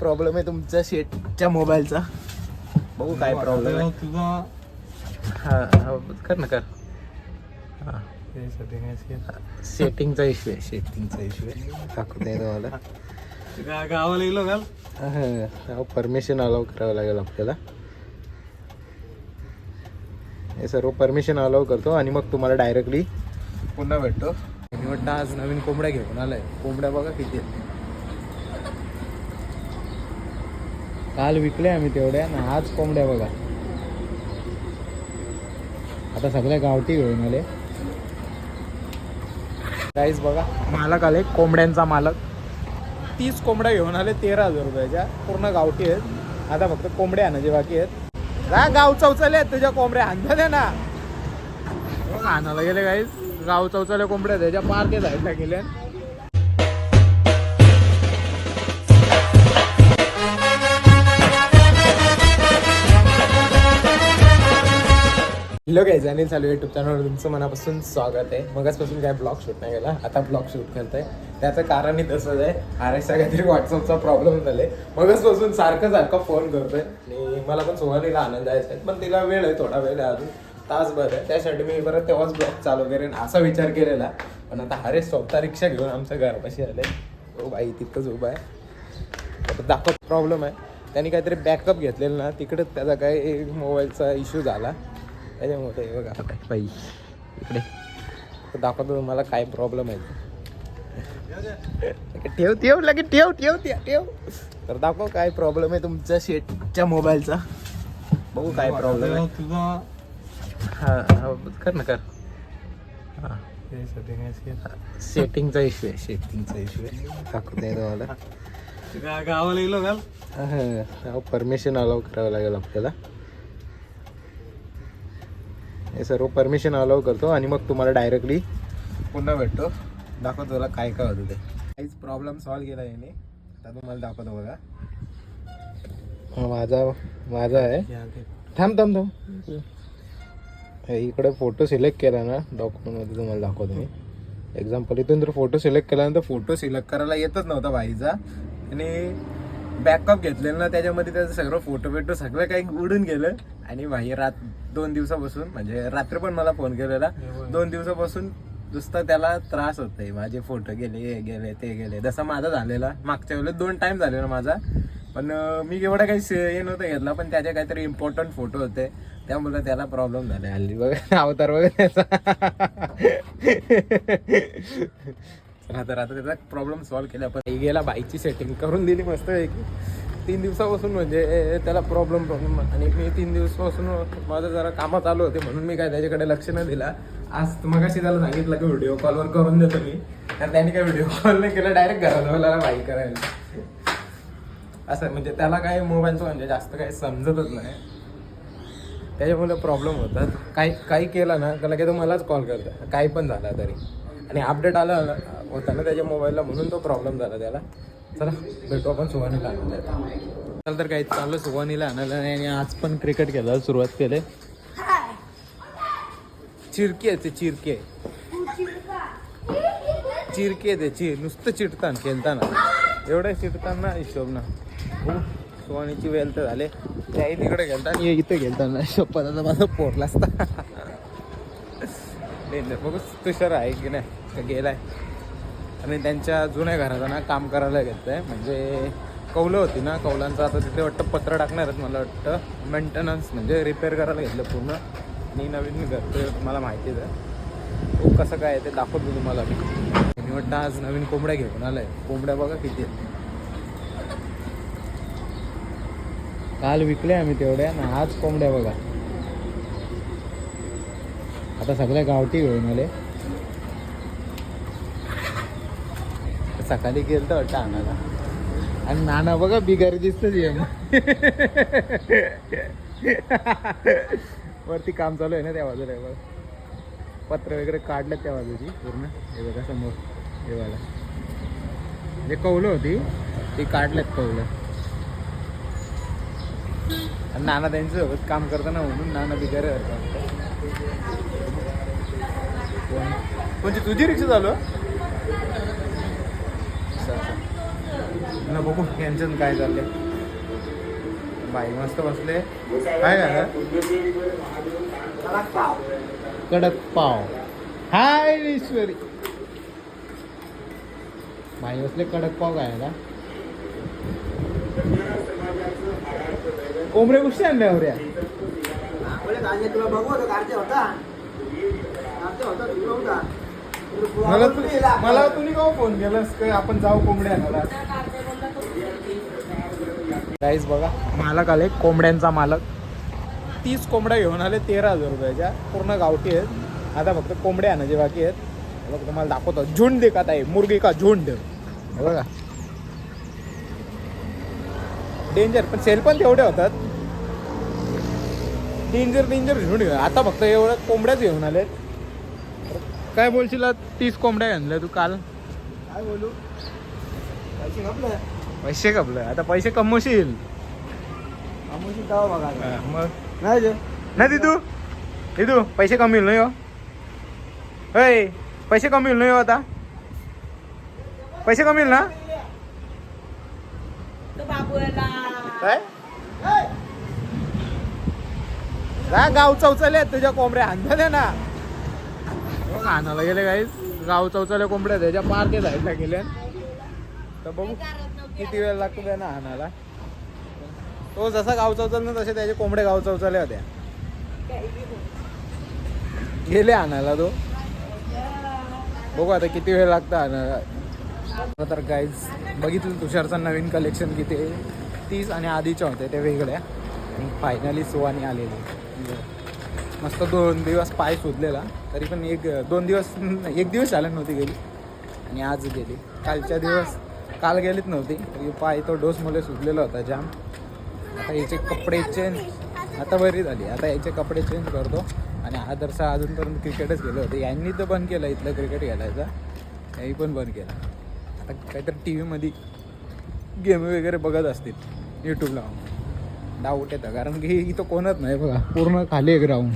Problem आहे तुमच्या शेटच्या मोबाईलचा बघू काय प्रॉब्लेम आहे. तुझा हा हा, कर ना कर. हा. सेटिंगचा इश्यू आहे सेटिंगचा इश्यू आहे. दाखवता येतो मला गावाला गेलो परमिशन अलाव करावं लागेल आपल्याला. हे सर्व परमिशन अलाव करतो आणि मग तुम्हाला डायरेक्टली पुन्हा भेटतो. वाटतं आज नवीन कोंबड्या घेऊन आलाय. कोंबड्या बघा किती आहेत. काल विकले आम्ही तेवढ्या ना आज कोंबड्या बघा. आता सगळ्या गावठी घेऊन आले. काहीच बघा मालक आले कोंबड्यांचा मालक. तीस कोंबड्या घेऊन आले तेरा हजार रुपयाच्या. पूर्ण गावठी आहेत. आता फक्त कोंबड्या आणायचे बाकी आहेत. जा गाव चौचले आहेत तुझ्या कोंबड्या. आणल्या ना. हो, आणायला गेले काहीच गाव चौचले कोंबड्या त्याच्या पार ते गेल्या हॅलो काय अनिल चालू युट्यूब चॅनलवर तुमचं मनापासून स्वागत आहे. मगाचपासून काय ब्लॉग शूट नाही केला आता ब्लॉग शूट करतोय. त्याचं कारणही तसंच आहे. आर एस काहीतरी व्हॉट्सअपचा प्रॉब्लेम झालं आहे मगचपासून सारखं सारखं फोन करतोय. आणि मला पण सोहानीला आनंद आहे. पण तिला वेळ आहे थोडा वेळ आहे अजून. तासभर आहे. त्यासाठी मी परत तेव्हाच ब्लॉग चालू करेन असा विचार केलेला. पण आता हरेश स्वतः रिक्षा घेऊन आमच्या घरापाशी आले हो बाई तिथंच उभा आहे. दाखवत प्रॉब्लेम आहे. त्यांनी काहीतरी बॅकअप घेतलेलं ना तिकडंच त्याचा काही मोबाईलचा इश्यू झाला. त्याच्यामुळे हे बघा. आता बाई. इकडे. तर दाखवतो तुम्हाला काय प्रॉब्लेम आहे. ते. ठेव ठेव लगे ठेव ठेव ठेव ठेव. तर दाखव काय प्रॉब्लेम आहे तुमच्या शेटच्या मोबाईलचा बघू काय प्रॉब्लेम आहे. तुझा हा हा, कर ना कर. हा. सेटिंगचा इश्यू आहे सेटिंगचा इश्यू आहे दाखवता येतो मला. गावाला गेलो घाल परमिशन अलाव करावं लागेल आपल्याला. हे सर्व परमिशन अलाव करतो आणि मग तुम्हाला डायरेक्टली पुन्हा भेटतो. दाखवतो तुला काय काय होतं ते. काहीच प्रॉब्लेम सॉल्व केला याने. आता तुम्हाला दाखवतो बघा. हा माझा माझा आहे. थांब थांब थांब. हे इकडे फोटो सिलेक्ट केला ना डॉक्युमेंटमध्ये तुम्हाला दाखवतो मी. एक्झाम्पल इथून जर फोटो सिलेक्ट केल्यानंतर फोटो सिलेक्ट करायला येतच नव्हता बाईचा. आणि बॅकअप घेतलेलं ना त्याच्यामध्ये त्याचं सगळं फोटो बिटो सगळं काही उडून गेलं. आणि भाई रात दोन दिवसापासून म्हणजे रात्री पण मला फोन केलेला दोन दिवसापासून नुसता त्याला त्रास होतोय. माझे फोटो गेले हे गेले ते गेले. जसा माझा झालेला मागच्या वेळेला दोन टाइम झालेला माझा. पण मी एवढा काही हे नव्हतं घेतला पण त्याचे काहीतरी इम्पॉर्टंट फोटो होते. त्यामुळे त्याला प्रॉब्लेम झाले. हल्ली बघा अवतार चला तर आता त्याचा प्रॉब्लेम सॉल्व्ह केला. पण गेला बाईकची सेटिंग करून दिली मस्त आहे की तीन दिवसापासून म्हणजे त्याला प्रॉब्लेम प्रॉब्लेम आणि मी तीन दिवसापासून माझं जरा कामं चालू होते म्हणून मी काय त्याच्याकडे लक्ष नाही दिला. आज मग त्याला सांगितलं की व्हिडिओ कॉलवर करून देतो मी. आणि त्याने काय व्हिडिओ कॉल नाही केला डायरेक्ट घरात बाईक करायला. असं म्हणजे त्याला काही मोबाईलचं म्हणजे जास्त काही समजतच नाही. त्याच्यामुळे प्रॉब्लेम होतात. काही काही केलं ना त्याला की तो मलाच कॉल करतो. काही पण झाला तरी. आणि अपडेट आला होता ना त्याच्या मोबाईलला म्हणून तो प्रॉब्लेम झाला त्याला. चला भेटू आपण सुहानीला आणायला चल तर काही चाललं सुहानीला आणायला नाही आणि आज पण क्रिकेट खेळायला सुरुवात केले. चिरके आहे ते चिरके चिरके ते चिर नुसतं चिरतान खेळताना. एवढं चिरताना हिशोब ना. हो सुहानीची वेल तर झाले. त्याही तिकडे खेळताना आणि इथे खेळताना हिशोब पदाचा माझा पोरला असता नाही बघू तुषार आहे की नाही गेलाय. आणि त्यांच्या जुन्या घराचं ना काम करायला घेतलं आहे म्हणजे कौलं होती ना कौलांचं आता तिथे वाटतं पत्र टाकणार आहेत मला वाटतं. मेंटेनन्स म्हणजे रिपेअर करायला घेतलं पूर्ण. आणि नवीन घर ते मला माहितीच आहे. खूप कसं काय आहे ते दाखवतो तुम्हाला मी. मी वाटतं आज नवीन कोंबड्या घेऊन आहे कोंबड्या बघा किती आहेत. काल विकले आम्ही तेवढ्या ना आज कोंबड्या बघा. आता सगळ्या गावठी घेऊन आले. सकाळी गेलतो तर वाटतं आणायला. आणि नाना बघा बिगारी दिसतच वरती काम चालू आहे ना त्या बाजूला बघा. पत्र वगैरे काढलं त्या बाजूची पूर्ण. हे बघा समोर. हे बघा. जे कौलं होती. ती काढल्यात कौलं. आणि नाना त्यांच्यासोबत काम करताना म्हणून नाना बिगारी कोणती तुझी रिक्षा चालू आहे? ना बघू यांच्यात काय चाललंय बाई मस्त बसले. काय झालं कडक पाव. हाय ईश्वरी. बाई बसले कडक पाव काय का कोंबड्या कुठे आणले अवऱ्या मला मला तुम्ही का फोन केलास? काय आपण जाऊ कोंबड्या आणायला? गाईज बघा मालक आले कोंबड्यांचा मालक. तीस कोंबड्या घेऊन आले तेरा हजार रुपयाच्या. पूर्ण गावठी आहेत. आता फक्त कोंबड्या आणायचे बाकी आहेत. बघ तुम्हाला दाखवतो. झुंड देखत आहे मुर्गी का झुंड? बघा. डेंजर पण सेल पण तेवढे होतात. डेंजर डेंजर झुंड घेऊन. आता फक्त एवढ्या कोंबड्याच घेऊन आले काय बोलशील तीस कोंबड्या आणल्या तू काल? काय बोलू? पैसे कपलं. आता पैसे कमवशील. हा, मग? नाही जे नाही दिदू दिदू पैसे कमी होईल नाही हो. होय पैसे कमी होईल नाही हो आता. पैसे कमी होईल ना? तो बाबूला काय? गाव चौचले तुझ्या कोंबड्या. आणले ना. आणायला गेले काही गाव चौचले कोंबड्या त्याच्या पार ते साईडला गेले तर बघू. किती वेळ लागतो त्यांना आणायला तो जसा गाव चौचल ना तसे त्याचे कोंबडे गाव चौचले होत्या गेले आणायला तो. बघू आता किती वेळ लागतं आणायला. तर गाईज बघितलं तुषारचं नवीन कलेक्शन किती आहे. तीस आणि आधीच्या होत्या त्या वेगळ्या. आणि फायनली सुवानी आलेली. मस्त दोन दिवस पाय सुजलेला. तरी पण एक दोन दिवस एक दिवस झाला नव्हती गेली. आणि आज गेली. कालच्या दिवस काल गेलीच नव्हती. पाय तो डोस मुले सुजलेला होता जाम आता याचे कपडे चेंज आता बरी झाली. आता याचे कपडे चेंज करतो. आणि आदर्श अजूनपर्यंत क्रिकेटच गेलो होते. यांनी तर बंद केलं इथलं क्रिकेट खेळायचं. त्याही पण बंद केला. आता काहीतरी टी व्हीमध्ये गेम वगैरे बघत असतील. यूट्यूबला डाऊट येतं. कारण की इथं कोणच नाही बघा. पूर्ण खाली आहे ग्राउंड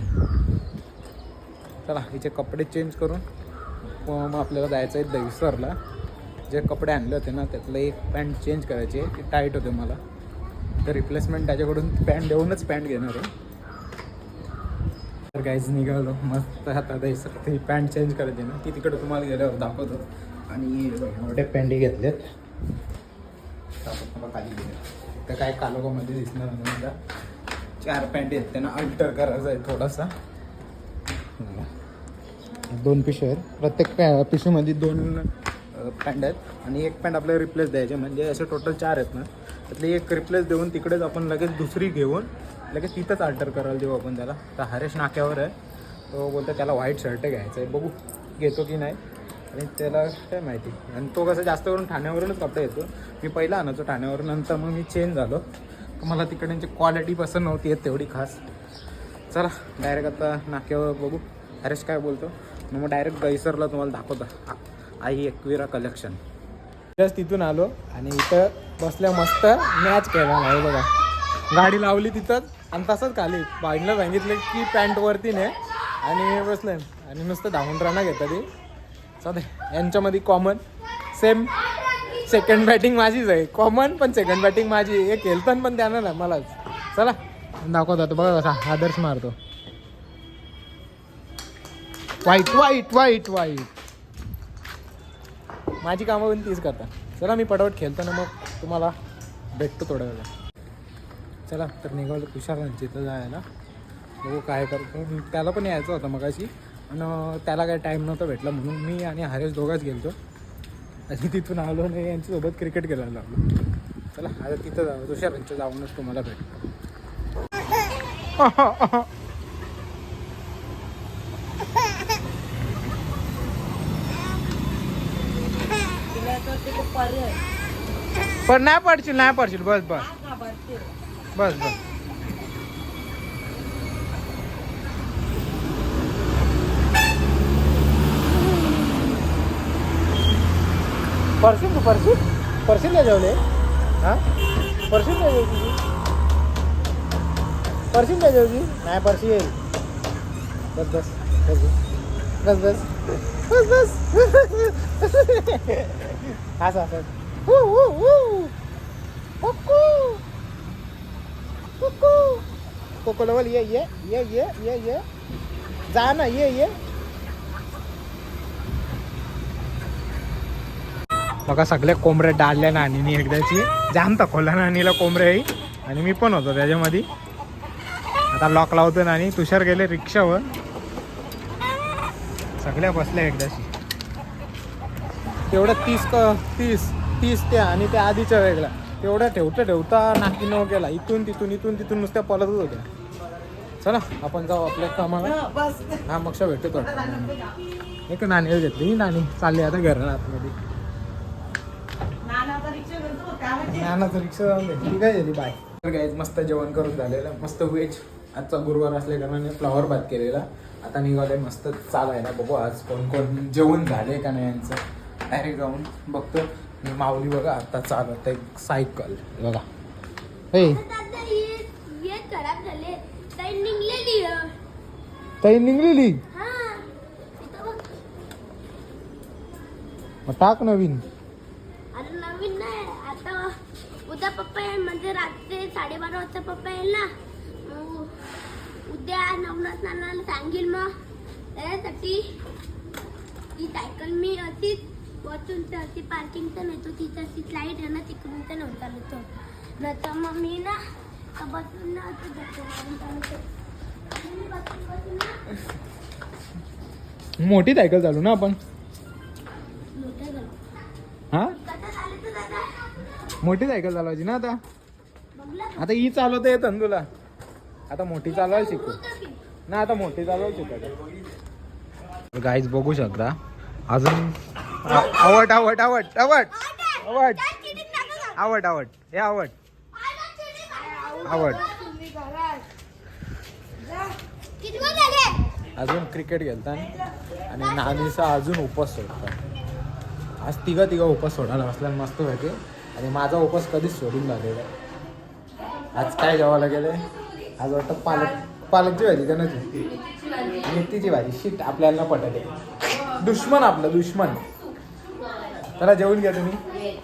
चला हिचे कपडे चेंज करून. मग आपल्याला जायचं आहे दहिसरला. जे कपडे आणले होते ना त्यातलं एक पॅन्ट चेंज करायची आहे ती टाईट होते मला. तर रिप्लेसमेंट त्याच्याकडून पॅन्ट देऊनच पॅन्ट घेणार आहे. तर काहीच निघालो. मस्त आता दहिसर ती पॅन्ट चेंज करायची ना ती तिकडे तुम्हाला गेल्यावर दाखवतो. आणि एवढे पॅन्टी घेतलेत. खाली गेले. तर काय कालोगामध्ये दिसणार नाही मला. चार पॅन्ट आहेत त्यांना अल्टर करायचं आहे थोडासा. दोन पिशव्या आहेत. प्रत्येक पॅ पिशवीमध्ये दोन पॅन्ट आहेत आणि एक पॅन्ट आपल्याला रिप्लेस द्यायचे. म्हणजे असे टोटल चार आहेत ना. त्यातली एक रिप्लेस देऊन तिकडेच आपण लगेच दुसरी घेऊन लगेच तिथंच अल्टर करायला देऊ आपण त्याला. तर हरेश नाक्यावर आहे. तो बोलतो त्याला व्हाईट शर्ट घ्यायचं आहे. बघू घेतो की नाही. आणि त्याला काय माहिती. आणि तो कसं जास्त करून ठाण्यावरूनच कपडे येतो. मी पहिला आणायचो ठाण्यावरून नंतर मग मी चेंज झालो. तर मला तिकडची क्वालिटी पसंत नव्हती आहेत तेवढी खास. चला डायरेक्ट आता नाक्यावर बघू. हरेश काय बोलतो? मग डायरेक्ट गैसरला तुम्हाला दाखवतो. आ- आई एकविरा कलेक्शन जस्ट तिथून आलो आणि इथं बसल्या मस्त मॅच खेळला नाही बघा. गाडी लावली तिथंच आणि तसंच खाली. बाईंना सांगितलं की पॅन्ट वरती ने आणि बसले आणि नुसतं धावून राणा घेतात ते सध्या यांच्यामध्ये कॉमन सेम सेकंड बॅटिंग माझीच आहे. कॉमन पण सेकंड बॅटिंग माझी एक खेळतन पण त्यानं ना मलाच. चला दाखवत होतो बघा कसा आदर्श मारतो. वाईट वाईट वाईट वाईट माझी कामं पण तीच करता. चला मी पटापट खेळतो ना मग तुम्हाला भेटतो थोड्या वेळा चला तर निघालो तुषार तिथं जायला. बघू काय करतो. त्याला पण यायचं होतं मगाशी. आणि त्याला काय टाईम नव्हता भेटला म्हणून मी आणि हरेश दोघाच गेलतो. आणि तिथून आलो नाही यांच्यासोबत क्रिकेट खेळायला लागलो. चला आता तिथं जाऊ. तुषार जाऊनच तुम्हाला भेटतो तिला तर ते खूप पर्याय पण नाही पडशील नाही पडशील. बस बस. बस बस. परशील तू परशील परशील नाही जेवले? हां? परशील नाही जेवली? तुझी परशील नाही जेवली? नाही परशी येईल बस. बस बस. बस बस. बस बस. असं असं. लेवल ये ये ये ये ये ये. जा ना ये ये. बघा सगळ्या कोंबड्या डाळल्या नानीनी एकदाची. जाम तकोला नानीला कोंबड्या आणि मी पण होतो त्याच्यामध्ये. आता लॉक लावतो नानी. तुषार गेले रिक्षावर. सगळ्या बसल्या एकदाशी. तेवढं तीस क तीस तीस त्या आणि त्या आधीच्या वेगळ्या. तेवढं ठेवता ठेवता नाकी नऊ केला इथून तिथून इथून तिथून नुसत्या पळतच होत्या. चला आपण जाऊ आपल्या कामाला हा मग भेटतो एक नाणी घेतली नाणी. चालली आता घरात आतमध्ये नानाचा रिक्षा काय जाऊन दे. ठीक आहे बाय तर काय मस्त जेवण करून झालेलं. मस्त व्हेज आजचा गुरुवार असल्या कारणाने फ्लावर भात केलेला. आता निघाले मस्त चालायला. बघू आज कोण कोण जेवण झाले का नाही यांचं. डायरेक्ट जाऊन बघतो. मी माऊली बघा आता चालत एक सायकल बघा. हे. आता खराब झाले. ताई निघलेली आहे. मग टाक नवीन. अरे नवीन नाही. आता उद्या पप्पा येईल. म्हणजे रात्री साडेबारा वाजता पप्पा येईल ना. उद्या नवनाथ नानाला सांगेल मग. त्यासाठी. ती सायकल मी अशीच वरतून तर अशी पार्किंगचं नेतो तिथं अशी स्लाईड आहे ना तिकडून तर नव्हतं चालतो नाही तर मग मी ना तर बसून ना मोठी सायकल चालू ना आपण? हा? तू मोठी सायकल चालवायची ना आता? आता ही चालवता येतं ना तुला आता मोठी चालवायला शिकू? ना आता मोठी चालवायला शिकायचं गाईज बघू शकता. अजून आ- आवट आवट आवट आवट आवट काय cheating नका करू. आवट आवट हे वेळ झाले? अजून क्रिकेट खेळतात आणि नानीचा अजून उपवास सोडतात. आज तिघा तिघा उपवास सोडायला बसला मस्त पैकी. आणि माझा उपवास कधीच सोडून झालेला. आज काय जेवायला गेलंय आज वाटतं पालक पालकची भाजी का नव्हती मेथीची भाजी. शिट आपल्याला पटत दुश्मन आपलं दुश्मन. चला जेवून घ्या तुम्ही.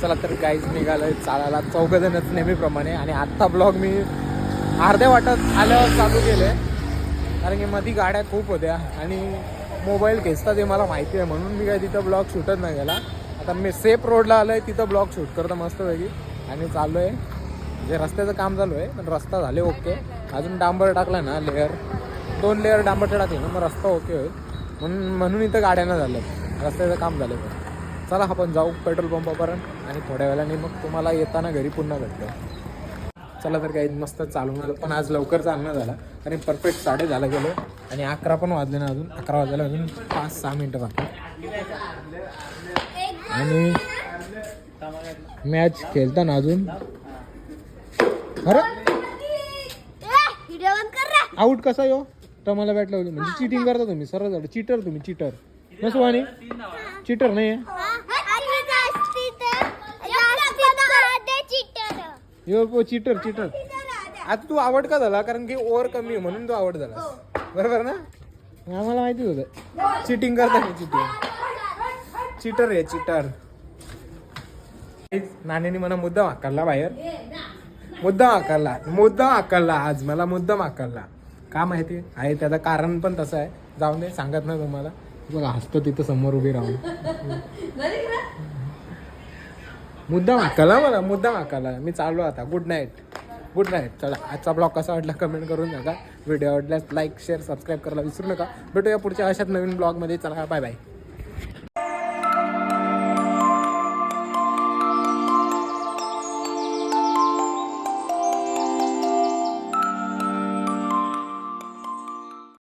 चला तर काहीच निघालंय चालायला. चौघ जणच नेहमीप्रमाणे. आणि आत्ता ब्लॉग मी अर्ध्या वाटत आल्यावर चालू केले कारण की मधी गाड्या खूप होत्या. आणि मोबाईल खेचतात हे मला माहिती आहे. म्हणून मी काय तिथं ब्लॉग शूटच नाही गेला आता मी सेफ रोडला आलो आहे तिथं ब्लॉग शूट करतो मस्तपैकी. आणि चाललो आहे जे रस्त्याचं काम चालू आहे पण रस्ता झाले ओके. अजून डांबर टाकला ना लेअर दोन लेअर डांबरचे टाकले ना मग रस्ता ओके होईल. म्हणून म्हणून इथं गाड्यांना झालं. रस्त्याचं काम झालं. चला आपण जाऊ पेट्रोल पंपापर्यंत आणि थोड्या वेळाने मग तुम्हाला येताना घरी पुन्हा भेटतो. चला तर काही मस्त चालून आलं पण आज लवकर चालणं झाला. आणि परफेक्ट साडे झाला गेलो. आणि अकरा पण वाजले ना अजून. अकरा वाजायला अजून पाच सहा मिनटं बाकी. आणि मॅच खेळताना अजून. रे. आऊट कसा यो? टमाला बॅट लावली म्हणजे चिटिंग करता तुम्ही. सरळ झालं. चिटर तुम्ही. चिटर नसो आणि चिटर नाही आहे आणि जास्ती तर- जास्ती तर दे cheater. यो चिटर चिटर आता तू आवड का झाला? कारण की ओव्हर कमी आहे म्हणून तू आवड झाला. बरोबर ना? आम्हाला माहिती होतं. चिटिंग करता चिटिंग चिटर आहे चिटर नाण्याने मला मुद्दाम हाकलला बाहेर. मुद्दाम हाकलला मुद्दाम हाकलला आज. मला मुद्दाम हाकलला का माहिती? आहे त्याचं कारण पण तसं आहे. जाऊन दे सांगत नाही तुम्हाला. बघा हसतो तिथं समोर उभी राहून. मुद्दाम हाकला मला मुद्दाम हाकला. मी चालू आता. गुड नाईट गुड नाईट चला आजचा ब्लॉग कसा वाटला कमेंट करून नका व्हिडिओ आवडल्यास लाईक शेअर सबस्क्राईब करायला विसरू नका. भेटूया पुढच्या अशाच नवीन ब्लॉगमध्ये चला बाय बाय